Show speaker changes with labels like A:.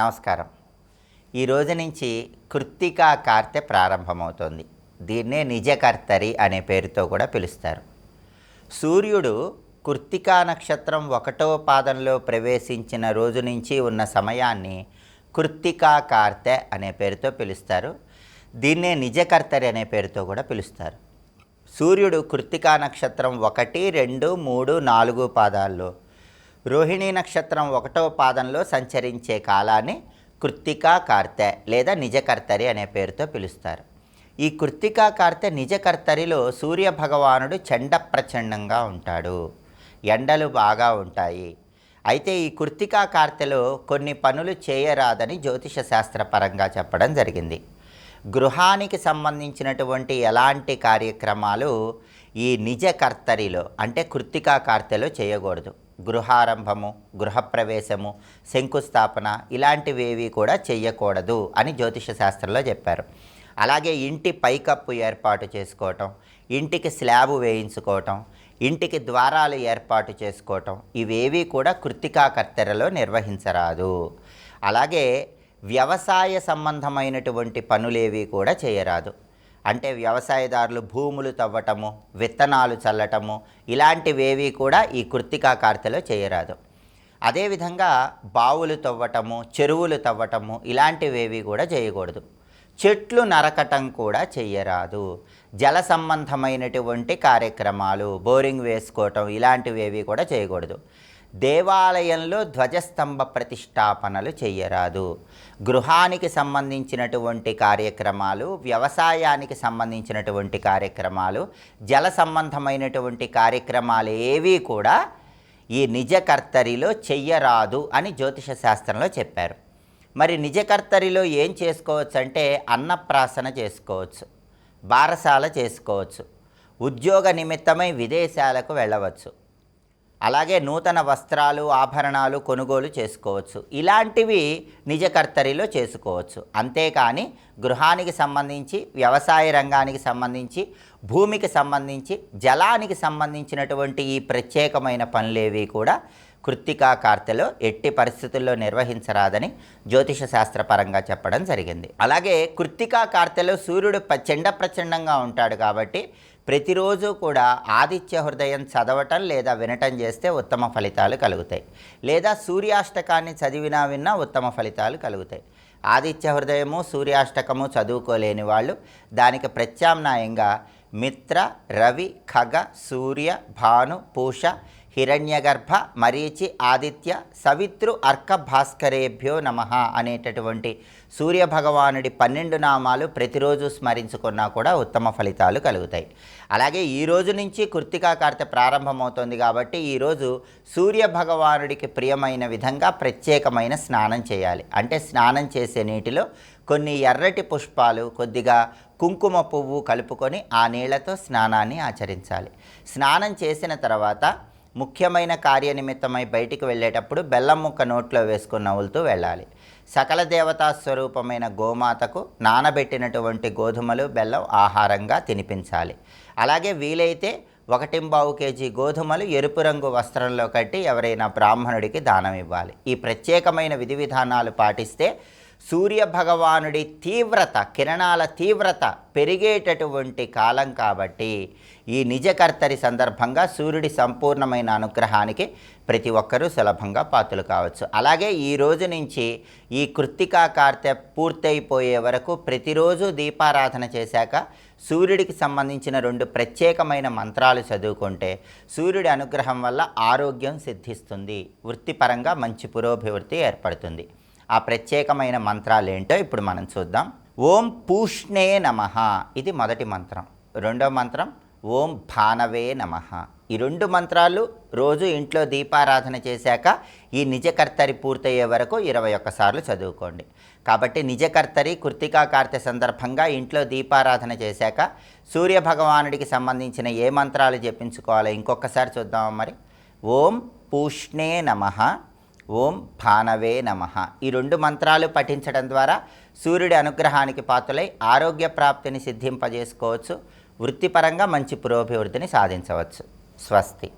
A: నమస్కారం. ఈ రోజు నుంచి కృత్తికా కార్తె ప్రారంభమవుతోంది. దీన్నే నిజకర్తరి అనే పేరుతో కూడా పిలుస్తారు. సూర్యుడు కృత్తికా నక్షత్రం ఒకటో పాదంలో ప్రవేశించిన రోజు నుంచి ఉన్న సమయాన్ని కృత్తికా కార్తె అనే పేరుతో పిలుస్తారు. దీన్నే నిజకర్తరి అనే పేరుతో కూడా పిలుస్తారు. సూర్యుడు కృత్తికా నక్షత్రం ఒకటి రెండు మూడు నాలుగు పాదాల్లో రోహిణీ నక్షత్రం ఒకటవ పాదంలో సంచరించే కాలాన్ని కృత్తికా కార్తె లేదా నిజకర్తరి అనే పేరుతో పిలుస్తారు. ఈ కృత్తికా కార్తె నిజకర్తరిలో సూర్య భగవానుడు చండ ప్రచండంగా ఉంటాడు. ఎండలు బాగా ఉంటాయి. అయితే ఈ కృత్తికా కార్తెలో కొన్ని పనులు చేయరాదని జ్యోతిష శాస్త్రపరంగా చెప్పడం జరిగింది. గృహానికి సంబంధించినటువంటి ఎలాంటి కార్యక్రమాలు ఈ నిజ కర్తరిలో అంటే కృత్తికా కార్తెలో చేయకూడదు. గృహారంభము గృహప్రవేశము శంకుస్థాపన ఇలాంటివేవి కూడా చేయకూడదు అని జ్యోతిష శాస్త్రంలో చెప్పారు. అలాగే ఇంటి పైకప్పు ఏర్పాటు చేసుకోవటం ఇంటికి స్లాబు వేయించుకోవటం ఇంటికి ద్వారాలు ఏర్పాటు చేసుకోవటం ఇవేవి కూడా కృత్తికా కర్తెరలో నిర్వహించరాదు. అలాగే వ్యవసాయ సంబంధమైనటువంటి పనులేవి కూడా చేయరాదు. అంటే వ్యవసాయదారులు భూములు తవ్వటము విత్తనాలు చల్లటము ఇలాంటివేవి కూడా ఈ కృత్తికా కార్తెలో చేయరాదు. అదేవిధంగా బావులు తవ్వటము చెరువులు తవ్వటము ఇలాంటివేవి కూడా చేయకూడదు. చెట్లు నరకటం కూడా చెయ్యరాదు. జల సంబంధమైనటువంటి కార్యక్రమాలు బోరింగ్ వేసుకోవటం ఇలాంటివేవి కూడా చేయకూడదు. దేవాలయంలో ధ్వజస్తంభ ప్రతిష్టాపనలు చేయరాదు గృహానికి సంబంధించినటువంటి కార్యక్రమాలు వ్యవసాయానికి సంబంధించినటువంటి కార్యక్రమాలు జల సంబంధమైనటువంటి కార్యక్రమాలు ఏవి కూడా ఈ నిజకర్తరిలో చెయ్యరాదు అని జ్యోతిష శాస్త్రంలో చెప్పారు. మరి నిజకర్తరిలో ఏం చేసుకోవచ్చు అంటే అన్నప్రాసన చేసుకోవచ్చు బారసాల చేసుకోవచ్చు ఉద్యోగ నిమిత్తమై విదేశాలకు వెళ్ళవచ్చు. అలాగే నూతన వస్త్రాలు ఆభరణాలు కొనుగోలు చేసుకోవచ్చు. ఇలాంటివి నిజకర్తరిలో చేసుకోవచ్చు. అంతేకాని గృహానికి సంబంధించి వ్యవసాయ రంగానికి సంబంధించి భూమికి సంబంధించి జలానికి సంబంధించినటువంటి ఈ ప్రత్యేకమైన పనులేవి కూడా కృత్తికా కార్తెలో ఎట్టి పరిస్థితుల్లో నిర్వహించరాదని జ్యోతిష శాస్త్రపరంగా చెప్పడం జరిగింది. అలాగే కృత్తికా కార్తెలో సూర్యుడు చెండ ప్రచండంగా ఉంటాడు కాబట్టి ప్రతిరోజు కూడా ఆదిత్య హృదయం చదవటం లేదా వినటం చేస్తే ఉత్తమ ఫలితాలు కలుగుతాయి. లేదా సూర్యాష్టకాన్ని చదివినా విన్నా ఉత్తమ ఫలితాలు కలుగుతాయి. ఆదిత్య హృదయము సూర్యాష్టకము చదువుకోలేని వాళ్ళు దానికి ప్రత్యామ్నాయంగా మిత్ర రవి ఖగ సూర్య భాను పూష హిరణ్యగర్భ మరీచి ఆదిత్య సవిత్రు అర్క భాస్కరేభ్యో నమ అనేటటువంటి సూర్య భగవానుడి పన్నెండు నామాలు ప్రతిరోజు స్మరించుకున్నా కూడా ఉత్తమ ఫలితాలు కలుగుతాయి. అలాగే ఈ రోజు నుంచి కృత్తికా కార్తె ప్రారంభమవుతోంది కాబట్టి ఈరోజు సూర్య భగవానుడికి ప్రియమైన విధంగా ప్రత్యేకమైన స్నానం చేయాలి. అంటే స్నానం చేసే నీటిలో కొన్ని ఎర్రటి పుష్పాలు కొద్దిగా కుంకుమ పువ్వు కలుపుకొని ఆ నీళ్ళతో స్నానాన్ని ఆచరించాలి. స్నానం చేసిన తర్వాత ముఖ్యమైన కార్యనిమిత్తమై బయటికి వెళ్ళేటప్పుడు బెల్లం ముక్క నోట్లో వేసుకుని నవ్వులుతూ వెళ్ళాలి. సకల దేవతా స్వరూపమైన గోమాతకు నానబెట్టినటువంటి గోధుమలు బెల్లం ఆహారంగా తినిపించాలి. అలాగే వీలైతే ఒకటింబావు కేజీ గోధుమలు ఎరుపు రంగు వస్త్రంలో కట్టి ఎవరైనా బ్రాహ్మణుడికి దానం ఇవ్వాలి. ఈ ప్రత్యేకమైన విధి విధానాలు పాటిస్తే సూర్య భగవానుడి తీవ్రత కిరణాల తీవ్రత పెరిగేటటువంటి కాలం కాబట్టి ఈ నిజకర్తరి సందర్భంగా సూర్యుడి సంపూర్ణమైన అనుగ్రహానికి ప్రతి ఒక్కరూ సులభంగా పాత్రలు కావచ్చు. అలాగే ఈ రోజు నుంచి ఈ కృత్తికా కార్తె పూర్తయిపోయే వరకు ప్రతిరోజు దీపారాధన చేశాక సూర్యుడికి సంబంధించిన రెండు ప్రత్యేకమైన మంత్రాలు చదువుకుంటే సూర్యుడి అనుగ్రహం వల్ల ఆరోగ్యం సిద్ధిస్తుంది. వృత్తిపరంగా మంచి పురోభివృద్ధి ఏర్పడుతుంది. ఆ ప్రత్యేకమైన మంత్రాలు ఏంటో ఇప్పుడు మనం చూద్దాం. ఓం పూష్ణే నమ. ఇది మొదటి మంత్రం. రెండవ మంత్రం ఓం భానవే నమ. ఈ రెండు మంత్రాలు రోజు ఇంట్లో దీపారాధన చేశాక ఈ నిజకర్తరి పూర్తయ్యే వరకు ఇరవై ఒక్కసార్లు చదువుకోండి. కాబట్టి నిజకర్తరి కృత్తికా కార్తె సందర్భంగా ఇంట్లో దీపారాధన చేశాక సూర్య భగవానుడికి సంబంధించిన ఏ మంత్రాలు జపించుకోవాలో ఇంకొకసారి చూద్దామా మరి? ఓం పూష్ణే నమః. ఓం భానవే నమ. ఈ రెండు మంత్రాలు పఠించడం ద్వారా సూర్యుడి అనుగ్రహానికి పాత్రలై ఆరోగ్య ప్రాప్తిని సిద్ధింపజేసుకోవచ్చు. వృత్తిపరంగా మంచి పురోభివృద్ధిని సాధించవచ్చు. స్వస్తి.